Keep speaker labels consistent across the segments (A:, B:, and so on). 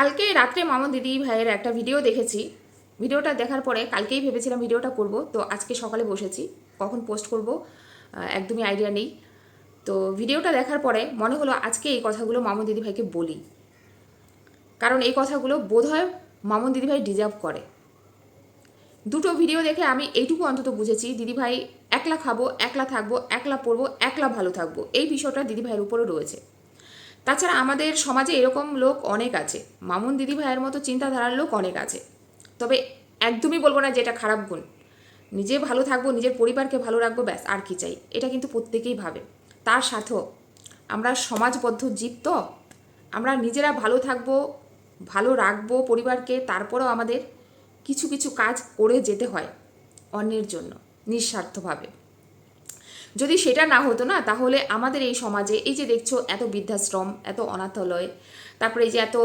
A: কালকে রাত্রে মামন দিদি ভাইয়ের একটা ভিডিও দেখেছি। ভিডিওটা দেখার পরে কালকেই ভেবেছিলাম ভিডিওটা করব। তো আজকে সকালে বসেছি। কখন পোস্ট করব একদমই আইডিয়া নেই। তো ভিডিওটা দেখার পরে মনে হলো আজকে এই কথাগুলো মামন দিদি ভাইকে বলি। কারণ এই কথাগুলো বোধহয় মামন দিদি ভাই ডিজার্ভ করে। দুটো ভিডিও দেখে আমি এইটুকু অন্তত বুঝেছি দিদিভাই একলা খাব, একলা থাকব, একলা পড়ব, একলা ভালো থাকব। এই বিষয়টা দিদিভাইয়ের উপরে রয়েছে। তাছাড়া আমাদের সমাজে এরকম লোক অনেক আছে। মামুন দিদি ভাইয়ের মতো চিন্তাধারার লোক অনেক আছে। তবে একদমই বলব না যে এটা খারাপ গুণ। নিজে ভালো থাকব, নিজের পরিবারকে ভালো রাখব, ব্যাস, আর কি চাই। এটা কিন্তু প্রত্যেকেই ভাবে। তার সাথেও আমরা সমাজবদ্ধ জীব তো। আমরা নিজেরা ভালো থাকব, ভালো রাখব পরিবারকে, তারপরেও আমাদের কিছু কিছু কাজ করে যেতে হয় অন্যের জন্য, নিঃস্বার্থভাবে। যদি সেটা না হতো না, তাহলে আমাদের এই সমাজে এই যে দেখছ এত বৃদ্ধাশ্রম, এত অনাথালয়, তারপরে এই যে এত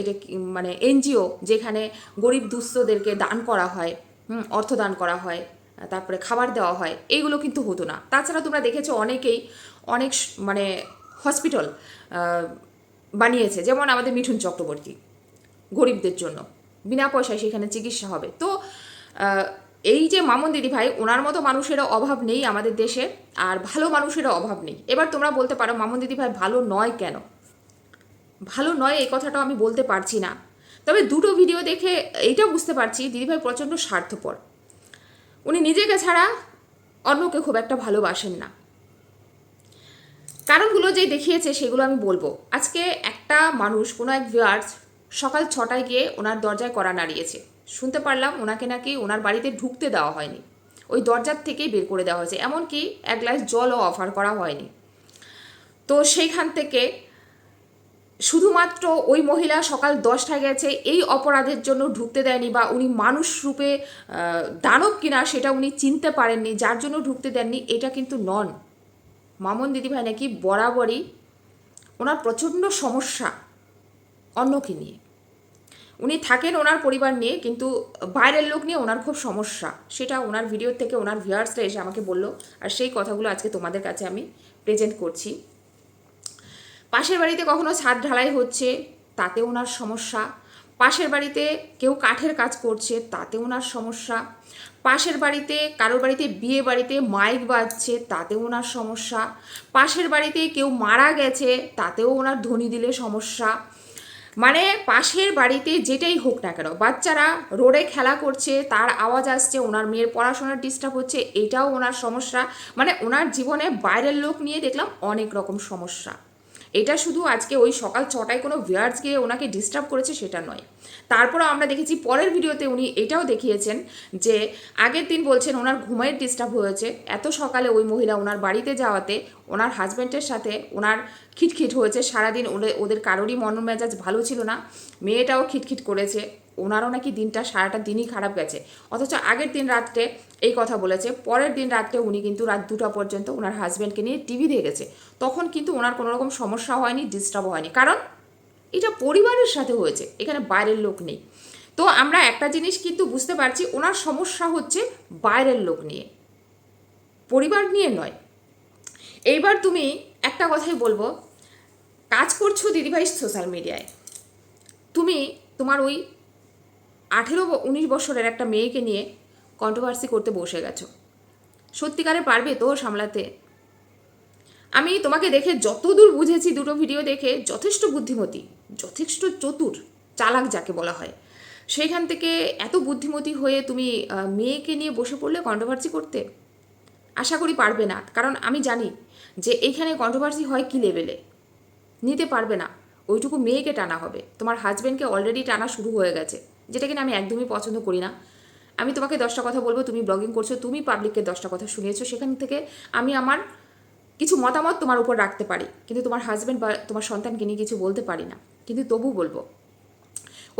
A: এটা মানে এনজিও যেখানে গরিব দুস্থদেরকে দান করা হয় অর্থ দান করা হয়, তারপরে খাবার দেওয়া হয়, এইগুলো কিন্তু হতো না। তাছাড়া তোমরা দেখেছ অনেকেই অনেক মানে হসপিটাল বানিয়েছে, যেমন আমাদের মিঠুন চক্রবর্তী, গরিবদের জন্য। বিনা পয়সায় সেখানে চিকিৎসা হবে। তো এই যে মামুন দিদি ভাই, ওনার মতো মানুষেরও অভাব নেই আমাদের দেশে, আর ভালো মানুষেরও অভাব নেই। এবার তোমরা বলতে পারো, মামুন দিদি ভাই ভালো নয় কেন? ভালো নয় এই কথাটাও আমি বলতে পারছি না। তবে দুটো ভিডিও দেখে এইটা বুঝতে পারছি দিদিভাই প্রচণ্ড স্বার্থপর। উনি নিজেকে ছাড়া অন্যকে খুব একটা ভালোবাসেন না। কারণগুলো যে দেখিয়েছে সেগুলো আমি বলব। আজকে একটা মানুষ, কোনো এক ভিউয়ার্স সকাল ছটায় গিয়ে ওনার দরজায় করা নাড়িয়েছে। শুনতে পারলাম ওনাকে নাকি ওনার বাড়িতে ঢুকতে দেওয়া হয়নি। ওই দরজার থেকেই বের করে দেওয়া হয়েছে, এমনকি এক গ্লাস জলও অফার করা হয়নি। তো সেইখান থেকে শুধুমাত্র ওই মহিলা সকাল দশটায় গেছে, এই অপরাধের জন্য ঢুকতে দেয়নি বা উনি মানুষ রূপে দানব কিনা সেটা উনি চিনতে পারেননি, যার জন্য ঢুকতে দেননি, এটা কিন্তু নন। মামন দিদিভাই নাকি বরাবরই ওনার প্রচণ্ড সমস্যা অন্যকে নিয়ে। উনি থাকেন ওনার পরিবার নিয়ে, কিন্তু বাইরের লোক নিয়ে ওনার খুব সমস্যা। সেটা ওনার ভিডিও থেকে ওনার ভিউয়ার্সরা এসে আমাকে বলল, আর সেই কথাগুলো আজকে তোমাদের কাছে আমি প্রেজেন্ট করছি। পাশের বাড়িতে কখনো ছাদ ঢালাই হচ্ছে, তাতে ওনার সমস্যা। পাশের বাড়িতে কেউ কাঠের কাজ করছে, তাতে ওনার সমস্যা। পাশের বাড়িতে, কারোর বাড়িতে বিয়ে বাড়িতে মাইক বাজছে তাতে ওনার সমস্যা। পাশের বাড়িতে কেউ মারা গেছে, তাতেও ওনার ধ্বনি দিলে সমস্যা। মানে পাশের বাড়িতে যেটাই হোক না কেন, বাচ্চারা রোডে খেলা করছে, তার আওয়াজ আসছে, ওনার মেয়ের পড়াশোনার ডিস্টার্ব হচ্ছে, এটাও ওনার সমস্যা। মানে ওনার জীবনে বাইরের লোক নিয়ে দেখলাম অনেক রকম সমস্যা। এটা শুধু আজকে ওই সকাল ছটায় কোনো ভিয়ার্স গিয়ে ওনাকে ডিস্টার্ব করেছে সেটা নয়। তারপরও আমরা দেখেছি পরের ভিডিওতে উনি এটাও দেখিয়েছেন যে আগের দিন বলছেন ওনার ঘুমের ডিস্টার্ব হয়েছে। এত সকালে ওই মহিলা ওনার বাড়িতে যাওয়াতে ওনার হাজব্যান্ডের সাথে ওনার খিটখিট হয়েছে। সারাদিন ওদের ওদের কারোরই মন মেজাজ ভালো ছিল না। মেয়েটাও খিটখিট করেছে। ওনারও নাকি দিনটা, সারাটা দিনই খারাপ গেছে। অথচ আগের দিন রাত্রে এই কথা বলেছে, পরের দিন রাত্রে উনি কিন্তু রাত দুটা পর্যন্ত ওনার হাজব্যান্ডকে নিয়ে টিভি দেখেছে তখন কিন্তু ওনার কোনো রকম সমস্যা হয়নি ডিস্টার্ব হয়নি। কারণ এটা পরিবারের সাথে হয়েছে, এখানে বাইরের লোক নেই। তো আমরা একটা জিনিস কিন্তু বুঝতে পারছি, ওনার সমস্যা হচ্ছে বাইরের লোক নিয়ে। পরিবার নিয়ে নয়। এইবার তুমি একটা কথাই বলব, কাজ করছ দিদিভাই সোশ্যাল মিডিয়ায় তুমি তোমার ওই আঠেরো উনিশ বছরের একটা মেয়েকে নিয়ে কন্ট্রোভার্সি করতে বসে গেছো। সত্যিকারে পারবে তো সামলাতে? আমি তোমাকে দেখে যতদূর বুঝেছি দুটো ভিডিও দেখে যথেষ্ট বুদ্ধিমতী, যথেষ্ট চতুর, চালাক যাকে বলা হয়। সেইখান থেকে এত বুদ্ধিমতী হয়ে তুমি মেয়েকে নিয়ে বসে পড়লে কন্ট্রোভার্সি করতে? আশা করি পারবে না, কারণ আমি জানি যে এইখানে কন্ট্রোভার্সি হয় কী লেভেলে নিতে পারবে না, ওইটুকু মেয়েকে টানা হবে। তোমার হাজব্যান্ডকে অলরেডি টানা শুরু হয়ে গেছে। যেটা কিনা আমি একদমই পছন্দ করি না। আমি তোমাকে দশটা কথা বলব তুমি ব্লগিং করছ তুমি পাবলিককে দশটা কথা শুনিয়েছো সেখান থেকে আমি আমার কিছু মতামত তোমার উপর রাখতে পারি। কিন্তু তোমার হাজব্যান্ড বা তোমার সন্তানকে নিয়ে কিছু বলতে পারি না। কিন্তু তবু বলব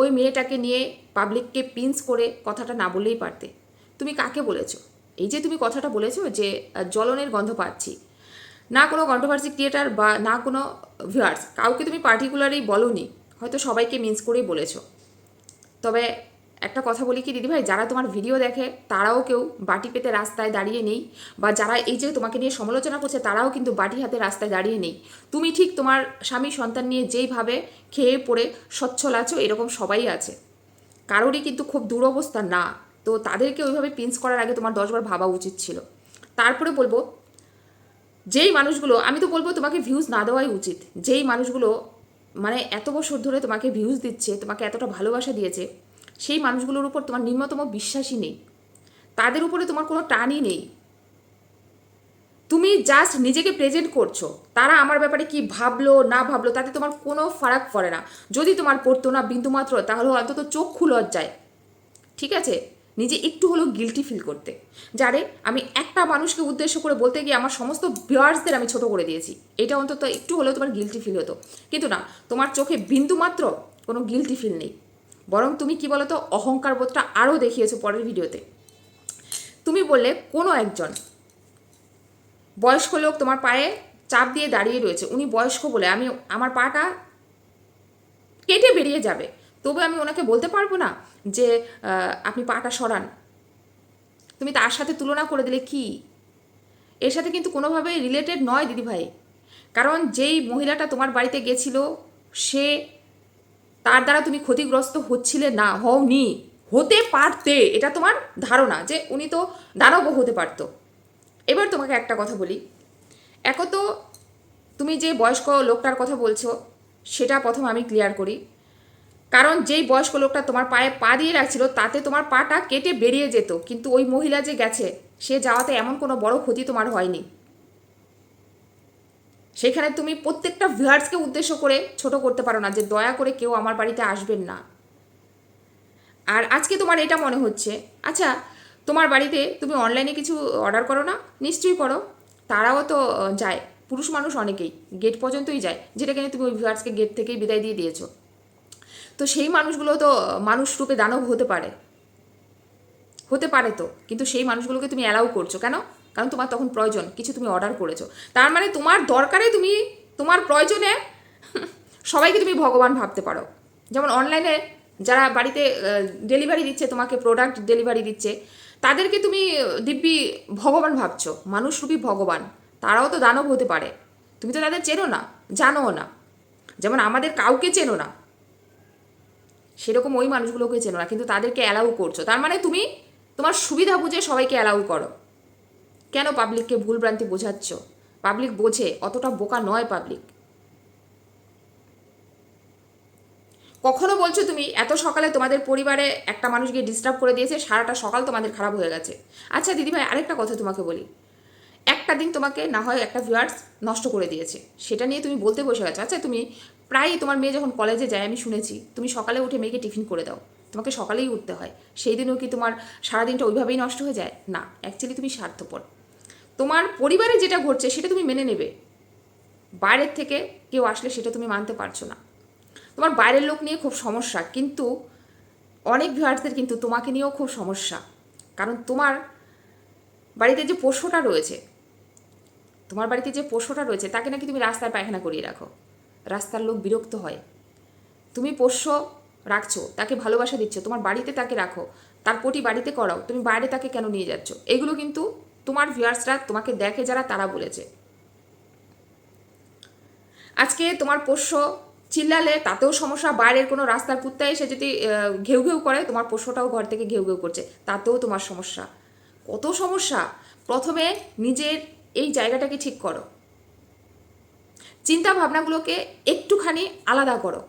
A: ওই মেয়েটাকে নিয়ে পাবলিককে পিন্স করে কথাটা না বললেই পারতে। তুমি কাকে বলেছ? এই যে তুমি কথাটা বলেছ যে আহ, জ্বলনের গন্ধ পাচ্ছি। না কোনো কন্ট্রোভার্সি ক্রিয়েটার বা না কোনো ভিউয়ার্স কাউকে তুমি পার্টিকুলারই বলনি হয়তো সবাইকে মিন্স করেই বলেছ। তবে একটা কথা বলি কি, দিদিভাই, যারা তোমার ভিডিও দেখে, তারাও কেউ বাটি পেতে রাস্তায় দাঁড়িয়ে নেই, বা যারা এই যে তোমাকে নিয়ে সমালোচনা করছে, তারাও কিন্তু বাটি হাতে রাস্তায় দাঁড়িয়ে নেই। তুমি ঠিক তোমার স্বামী সন্তান নিয়ে যেইভাবে খেয়ে পড়ে সচ্ছল আছো, এরকম সবাই আছে। কারোরই কিন্তু খুব দুরবস্থা না। তো তাদেরকে ওইভাবে পিঞ্চ করার আগে তোমার দশবার ভাবা উচিত ছিল। তারপরে বলব, যেই মানুষগুলো, আমি তো বলব তোমাকে ভিউজ না দেওয়াই উচিত। যেই মানুষগুলো মানে এত বছর ধরে তোমাকে ভিউজ দিচ্ছে, তোমাকে এতটা ভালোবাসা দিয়েছে, সেই মানুষগুলোর উপর তোমার নিম্নতম বিশ্বাসই নেই। তাদের উপরে তোমার কোনো টানই নেই। তুমি জাস্ট নিজেকে প্রেজেন্ট করছ। তারা আমার ব্যাপারে কি ভাবলো, না ভাবলো, তাতে তোমার কোনো ফারাক পড়ে না। যদি তোমার পড়তো না বিন্দুমাত্র, তাহলে অন্তত চক্ষু লজ্জায়। ঠিক আছে? নিজে একটু হলেও গিলটি ফিল করতে। যারে আমি একটা মানুষকে উদ্দেশ্য করে বলতে গিয়ে আমার সমস্ত ভিউয়ার্সদের আমি ছোট করে দিয়েছি। এটা অন্তত একটু হলেও তোমার গিলটি ফিল হতো। কিন্তু না, তোমার চোখে বিন্দুমাত্র কোনো গিলটি ফিল নেই। বরং তুমি কি বলতো, অহংকার বোধটা আরও দেখিয়েছো পরের ভিডিওতে। তুমি বললে, কোনো একজন বয়স্ক লোক তোমার পায়ে চাপ দিয়ে দাঁড়িয়ে রয়েছে। উনি বয়স্ক বলে আমি, আমার পাটা কেটে বেরিয়ে যাবে। তবে আমি ওনাকে বলতে পারব না যে আপনি পাটা সরান। তুমি তার সাথে তুলনা করে দিলে কি? এর সাথে কিন্তু কোনোভাবেই রিলেটেড নয় দিদিভাই। কারণ যেই মহিলাটা তোমার বাড়িতে গেছিল, সে তার দ্বারা তুমি ক্ষতিগ্রস্ত হচ্ছিলে না, হওনি। হতে পারতে, এটা তোমার ধারণা যে উনি তো দানবও হতে পারতো। এবার তোমাকে একটা কথা বলি। এক তো তুমি যে বয়স্ক লোকটার কথা বলছো, সেটা প্রথম আমি ক্লিয়ার করি। কারণ যেই বয়স্ক লোকটা তোমার পায়ে পা দিয়ে রাখছিল, তাতে তোমার পাটা কেটে বেরিয়ে যেত। কিন্তু ওই মহিলা যে গেছে, সে যাওয়াতে এমন কোনো বড় ক্ষতি তোমার হয়নি। সেখানে তুমি প্রত্যেকটা ভিউয়ার্সকে উদ্দেশ্য করে ছোট করতে পারো না যে দয়া করে কেউ আমার বাড়িতে আসবেন না। আর আজকে তোমার এটা মনে হচ্ছে আচ্ছা তোমার বাড়িতে তুমি অনলাইনে কিছু অর্ডার করো না? নিশ্চয়ই করো। তারাও তো যায়। পুরুষ মানুষ অনেকেই। গেট পর্যন্তই যায়, যেটা কিনা তুমি ওই ভিউয়ার্সকে গেট থেকেই বিদায় দিয়ে দিয়েছ। তো সেই মানুষগুলো তো মানুষ রূপে দানব হতে পারে। হতে পারে তো, কিন্তু সেই মানুষগুলোকে তুমি অ্যালাউ করছ কেন? কারণ তোমার তখন প্রয়োজন, কিছু তুমি অর্ডার করেছ। তার মানে তোমার দরকারে তুমি, তোমার প্রয়োজনে সবাইকে তুমি ভগবান ভাবতে পারো। যেমন অনলাইনে যারা বাড়িতে ডেলিভারি দিচ্ছে, তোমাকে প্রোডাক্ট ডেলিভারি দিচ্ছে, তাদেরকে তুমি দিব্যি ভগবান ভাবছ মানুষরূপী ভগবান, তারাও তো দানব হতে পারে। তুমি তো তাদের চেনো না, জানোও না। যেমন আমাদের কাউকে চেনো না সেরকম ওই মানুষগুলোকে চেনো না, কিন্তু তাদেরকে অ্যালাউ করছ। তার মানে তুমি তোমার সুবিধা বুঝে সবাইকে অ্যালাউ করো। কেন পাবলিককে ভুলভ্রান্তি বোঝাচ্ছ? পাবলিক বোঝে, অতটা বোকা নয় পাবলিক কখনো বলছো তুমি, এত সকালে তোমাদের পরিবারে একটা মানুষ গিয়ে ডিস্টার্ব করে দিয়েছে, সারাটা সকাল তোমাদের খারাপ হয়ে গেছে। আচ্ছা দিদিভাই, আরেকটা কথা তোমাকে বলি। একটা দিন তোমাকে না হয় একটা ভিউয়ার্স নষ্ট করে দিয়েছে। সেটা নিয়ে তুমি বলতে বসে গেছো আচ্ছা তুমি প্রায়ই তোমার মেয়ে যখন কলেজে যায়, আমি শুনেছি, তুমি সকালে উঠে মেয়েকে টিফিন করে দাও। তোমাকে সকালেই উঠতে হয়। সেই দিনও কি তোমার সারাদিনটা ওইভাবেই নষ্ট হয়ে যায়? না অ্যাকচুয়ালি তুমি স্বার্থপর। তোমার পরিবারে যেটা ঘটছে, সেটা তুমি মেনে নেবে। বাইরের থেকে কেউ আসলে সেটা তুমি মানতে পারছ না। তোমার বাইরের লোক নিয়ে খুব সমস্যা, কিন্তু অনেক ভিউয়ার্সদের কিন্তু তোমাকে নিয়েও খুব সমস্যা। কারণ তোমার বাড়িতে যে পোষ্যটা রয়েছে তোমার বাড়িতে যে পোষ্যটা রয়েছে, তাকে নাকি তুমি রাস্তায় পায়খানা করিয়ে রাখো। রাস্তার লোক বিরক্ত হয়। তুমি পোষ্য রাখছো, তাকে ভালোবাসা দিচ্ছ, তোমার বাড়িতে তাকে রাখো, তার পটি বাড়িতে করাও, তুমি বাইরে তাকে কেন নিয়ে যাচ্ছ? এগুলো কিন্তু তোমার ভিউয়ার্সরা তোমাকে দেখে যারা তারা বলেছে। আজকে তোমার পোষ্য চিল্লালে তাতেও সমস্যা, বাইরের কোনো রাস্তার কুত্তা এসে যদি ঘেউ ঘেউ করে, তোমার পোষ্যটাও ঘর থেকে ঘেউ ঘেউ করছে, তাতেও তোমার সমস্যা। কত সমস্যা? প্রথমে নিজের এই জায়গাটাকে ঠিক করো। চিন্তা ভাবনাগুলোকে একটুখানি আলাদা করো।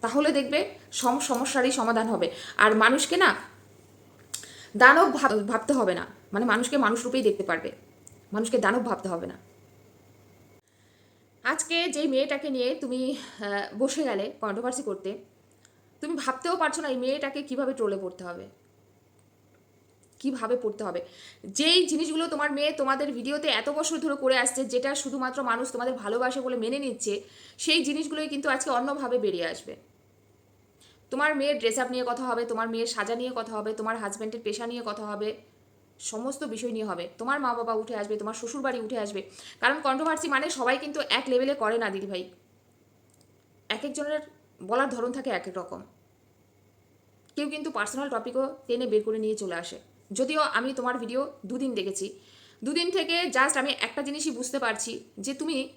A: তাহলে দেখবে সম সমস্যারই সমাধান হবে। আর মানুষকে না দানব ভাব- ভাবতে হবে না। মানে মানুষকে মানুষ রূপেই দেখতে পারবে। মানুষকে দানব ভাবতে হবে না। আজকে যেই মেয়েটাকে নিয়ে তুমি বসে গেলে কন্ট্রোভার্সি করতে, তুমি ভাবতেও পারছ না এই মেয়েটাকে কীভাবে ট্রোলে পড়তে হবে। কীভাবে পড়তে হবে। যেই জিনিসগুলো তোমার মেয়ে তোমাদের ভিডিওতে এত বছর ধরে করে আসছে, যেটা শুধুমাত্র মানুষ তোমাদের ভালোবাসে বলে মেনে নিচ্ছে, সেই জিনিসগুলোই কিন্তু আজকে অন্যভাবে বেরিয়ে আসবে। তোমার মেয়ের ড্রেস আপ নিয়ে কথা হবে, তোমার মেয়ের সাজা নিয়ে কথা হবে, তোমার হাজব্যান্ডের পেশা নিয়ে কথা হবে, সমস্ত বিষয় নিয়ে হবে। তোমার মা বাবা উঠে আসবে, তোমার শ্বশুর বাড়ি উঠে আসবে। কারণ কন্ট্রোভার্সি মানে সবাই কিন্তু এক লেভেলে করে না দিদিভাই এক একজনের বলার ধরন থাকে এক এক রকম। কেউ কিন্তু পার্সোনাল টপিকও টেনে বের করে নিয়ে চলে আসে। যদিও আমি তোমার ভিডিও দুদিন দেখেছি। দুদিন থেকে জাস্ট আমি একটা জিনিসই বুঝতে পারছি যে তুমি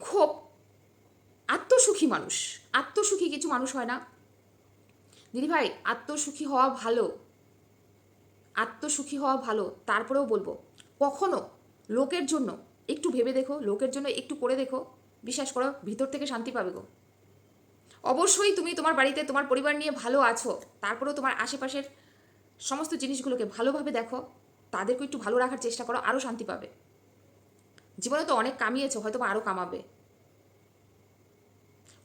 A: খুব আত্মসুখী মানুষ। আত্মসুখী কিছু মানুষ হয় না। দিদিভাই আত্মসুখী হওয়া ভালো। আত্মসুখী হওয়া ভালো। তারপরেও বলব, কখনো লোকের জন্য একটু ভেবে দেখো, লোকের জন্য একটু করে দেখো। বিশ্বাস করো, ভিতর থেকে শান্তি পাবে গো। অবশ্যই তুমি তোমার বাড়িতে তোমার পরিবার নিয়ে ভালো আছো। তারপরেও তোমার আশেপাশের সমস্ত জিনিসগুলোকে ভালোভাবে দেখো তাদেরকে একটু ভালো রাখার চেষ্টা করো, আরও শান্তি পাবে। জীবনে তো অনেক কামিয়েছো হয়তো বা আরও কামাবে।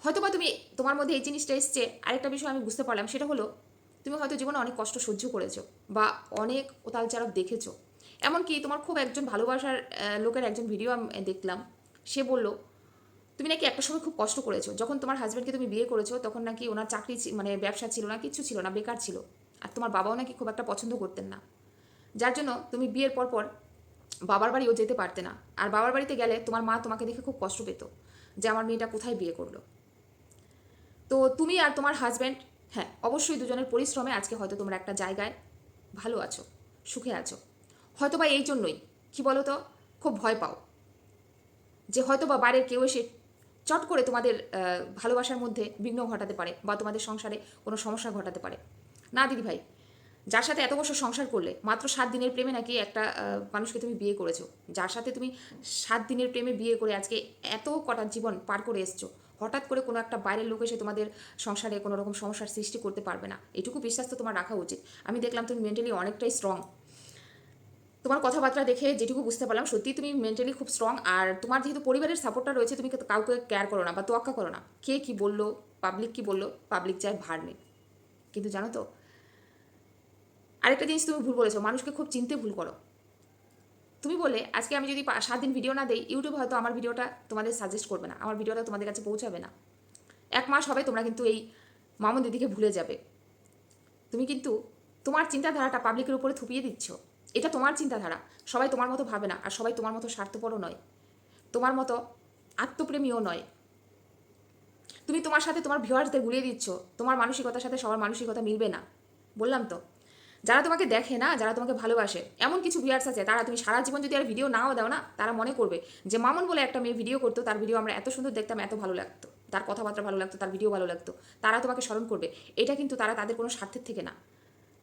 A: হয়তো বা তুমি, তোমার মধ্যে এই জিনিসটা এসছে, আরেকটা বিষয় আমি বুঝতে পারলাম, সেটা হলো, তুমি হয়তো জীবনে অনেক কষ্ট সহ্য করেছ, বা অনেক ওতাল চারক দেখেছ। এমনকি তোমার খুব একজন ভালোবাসার লোকের একজন ভিডিও আমি দেখলাম, সে বলল, তুমি নাকি একটা সময় খুব কষ্ট করেছ, যখন তোমার হাজব্যান্ডকে তুমি বিয়ে করেছ, তখন নাকি ওনার চাকরি মানে ব্যবসা ছিল না, কিছু ছিল না, বেকার ছিল। তোমার বাবাও নাকি খুব একটা পছন্দ করতেন না। যার জন্য তুমি বিয়ের পর পর বাবার বাড়িও যেতে পারতে না। আর বাবার বাড়িতে গেলে তোমার মা তোমাকে দেখে খুব কষ্ট পেত যে আমার মেয়েটা কোথায় বিয়ে করল। তো তুমি আর তোমার হাজব্যান্ড হ্যাঁ অবশ্যই দুজনের পরিশ্রমে আজকে হয়তো তোমরা একটা জায়গায় ভালো আছো, সুখে আছো। হয়তো বা এই জন্যই, কি বলো তো খুব ভয় পাও। যে হয়তো বা বাইরের কেউ এসে চট করে তোমাদের ভালোবাসার মধ্যে বিঘ্ন ঘটাতে পারে বা তোমাদের সংসারে কোনো সমস্যা ঘটাতে পারে। না দিদি ভাই, যার সাথে এত বছর সংসার করলে, মাত্র সাত দিনের প্রেমে নাকি একটা মানুষকে তুমি বিয়ে করেছ। যার সাথে তুমি সাত দিনের প্রেমে বিয়ে করে আজকে এত কটা জীবন পার করে এসছো, হঠাৎ করে কোনো একটা বাইরের লোক এসে তোমাদের সংসারে কোনো রকম সমস্যার সৃষ্টি করতে পারবে না। এটুকু বিশ্বাস তো তোমার রাখা উচিত। আমি দেখলাম তুমি মেন্টালি অনেকটাই স্ট্রং তোমার কথাবার্তা দেখে যেটুকু বুঝতে পারলাম সত্যি তুমি মেন্টালি খুব স্ট্রং আর তোমার যেহেতু পরিবারের সাপোর্টটা রয়েছে, তুমি কাউকে কেয়ার করো না বা তোয়াক্কা করো না। কে কি বলল পাবলিক কি বলল পাবলিক চায় ভার নেই কিন্তু জানো তো আরেকটা জিনিস তুমি ভুল বলেছ, মানুষকে খুব চিনতে ভুল করো। তুমি বলে, আজকে আমি যদি সাত দিন ভিডিও না দেই, ইউটিউব হয়তো আমার ভিডিওটা তোমাদের সাজেস্ট করবে না, আমার ভিডিওটা তোমাদের কাছে পৌঁছাবে না। এক মাস হবে তোমরা কিন্তু এই মামুন দিদিকে ভুলে যাবে। তুমি কিন্তু তোমার চিন্তাধারাটা পাবলিকের উপরে থুপিয়ে দিচ্ছ। এটা তোমার চিন্তাধারা, সবাই তোমার মতো ভাবে না, আর সবাই তোমার মতো স্বার্থপরও নয়। তোমার মতো আত্মপ্রেমীও নয়। তুমি তোমার সাথে তোমার ভিউয়ার্সদের গুলিয়ে দিচ্ছ, তোমার মানসিকতার সাথে সবার মানসিকতা মিলবে না। বললাম তো? যারা তোমাকে দেখে না, যারা তোমাকে ভালোবাসে, এমন কিছু ভিউয়ার্স আছে, তারা তুমি সারা জীবন যদি আর ভিডিও নাও দাও না, তারা মনে করবে যে মামুন বলে একটা মেয়ে ভিডিও করতো, তার ভিডিও আমরা এত সুন্দর দেখতাম, এত ভালো লাগতো। তার কথাবার্তা ভালো লাগতো, তার ভিডিও ভালো লাগতো। তারা তোমাকে স্মরণ করবে। এটা কিন্তু তারা তাদের কোনো স্বার্থের থেকে না।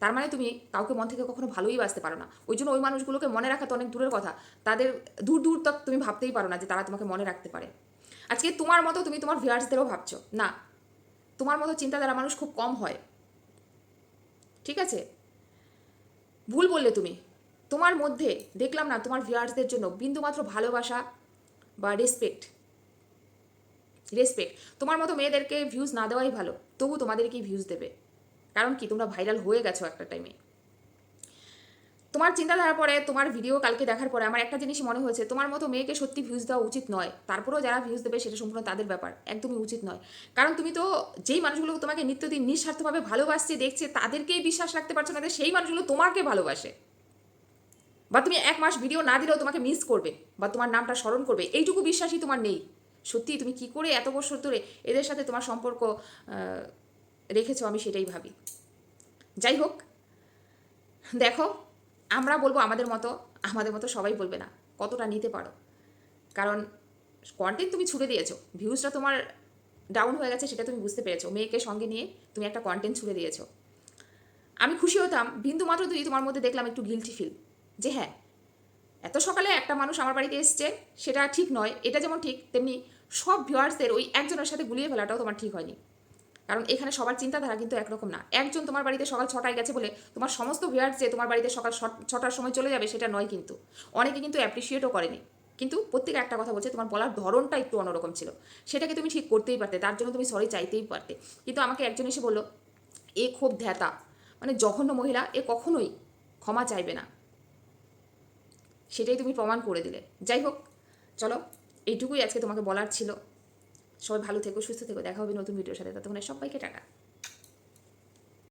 A: তার মানে তুমি কাউকে মন থেকে কখনো ভালোই বাসতে পারো না। ওই জন্য ওই মানুষগুলোকে মনে রাখা তো অনেক দূরের কথা। তাদের দূর দূর তক তুমি ভাবতেই পারো না যে তারা তোমাকে মনে রাখতে পারে। আজকে তোমার মতো তুমি তোমার ভিউয়ার্সদেরও ভাবছ। না। তোমার মতো চিন্তাধারা মানুষ খুব কম হয়। ঠিক আছে? ভুল বললে তুমি। তোমার মধ্যে, দেখলাম না, তোমার ভিউয়ার্সদের জন্য বিন্দুমাত্র ভালোবাসা বা রেসপেক্ট রেসপেক্ট তোমার মতো মেয়েদেরকে ভিউজ না দেওয়াই ভালো, তবু তোমাদেরকেই ভিউজ দেবে। কারণ কি, তোমরা ভাইরাল হয়ে গেছো একটা টাইমে তোমার চিন্তাধারার পরে, তোমার ভিডিও কালকে দেখার পরে আমার একটা জিনিস মনে হয়েছে, তোমার মতো মেয়েকে সত্যি ভিউজ দেওয়া উচিত নয়। তারপরেও যারা ভিউজ দেবে সেটা সম্পূর্ণ তাদের ব্যাপার, একদমই উচিত নয়। কারণ তুমি তো যেই মানুষগুলো তোমাকে নিত্যদিন নিঃস্বার্থভাবে ভালোবাসছে, দেখছে, তাদেরকেই বিশ্বাস রাখতে পারছ না সেই মানুষগুলো তোমাকে ভালোবাসে। বা তুমি এক মাস ভিডিও না দিলেও তোমাকে মিস করবে, বা তোমার নামটা স্মরণ করবে, এইটুকু বিশ্বাসই তোমার নেই। সত্যি তুমি কি করে এত বছর ধরে এদের সাথে তোমার সম্পর্ক রেখেছো আমি সেটাই ভাবি। যাই হোক, দেখো আমরা বলব আমাদের মতো আমাদের মতো সবাই বলবে না, কতটা নিতে পারো। কারণ কন্টেন্ট তুমি ছুড়ে দিয়েছ ভিউজটা তোমার ডাউন হয়ে গেছে সেটা তুমি বুঝতে পেরেছ, মেয়েকে সঙ্গে নিয়ে তুমি একটা কন্টেন্ট ছুড়ে দিয়েছ। আমি খুশি হতাম, বিন্দু মাত্র যদি তোমার মধ্যে দেখলাম একটু গিলটি ফিল যে হ্যাঁ এত সকালে একটা মানুষ আমার বাড়িতে এসছে, সেটা ঠিক নয়, এটা যেমন ঠিক, তেমনি সব ভিউয়ার্সদের ওই একজনের সাথে গুলিয়ে ফেলাটাও তোমার ঠিক হয়নি। কারণ এখানে সবার চিন্তাধারা কিন্তু একরকম না। একজন তোমার বাড়িতে সকাল ছটায় গেছে বলে তোমার সমস্ত ভিউয়ার্স যে তোমার বাড়িতে সকাল ছটার সময় চলে যাবে সেটা নয় কিন্তু। অনেকে কিন্তু অ্যাপ্রিসিয়েটও করেনি। কিন্তু প্রত্যেকে একটা কথা বলছে, তোমার বলার ধরনটা একটু অন্যরকম ছিল। সেটাকে তুমি ঠিক করতেই পারতে, তার জন্য তুমি সরি চাইতেই পারতে। কিন্তু আমাকে একজন এসে বলল, এ খুব ধ্যাতা। মানে জঘন্য মহিলা, এ কখনোই ক্ষমা চাইবে না। সেটাই তুমি প্রমাণ করে দিলে। যাই হোক, চলো, এইটুকুই আজকে তোমাকে বলার ছিল। সবাই ভালো থেকো সুস্থ থেকো দেখা হবে নতুন ভিডিওর সাথে ততক্ষণে সবাইকে টাটা।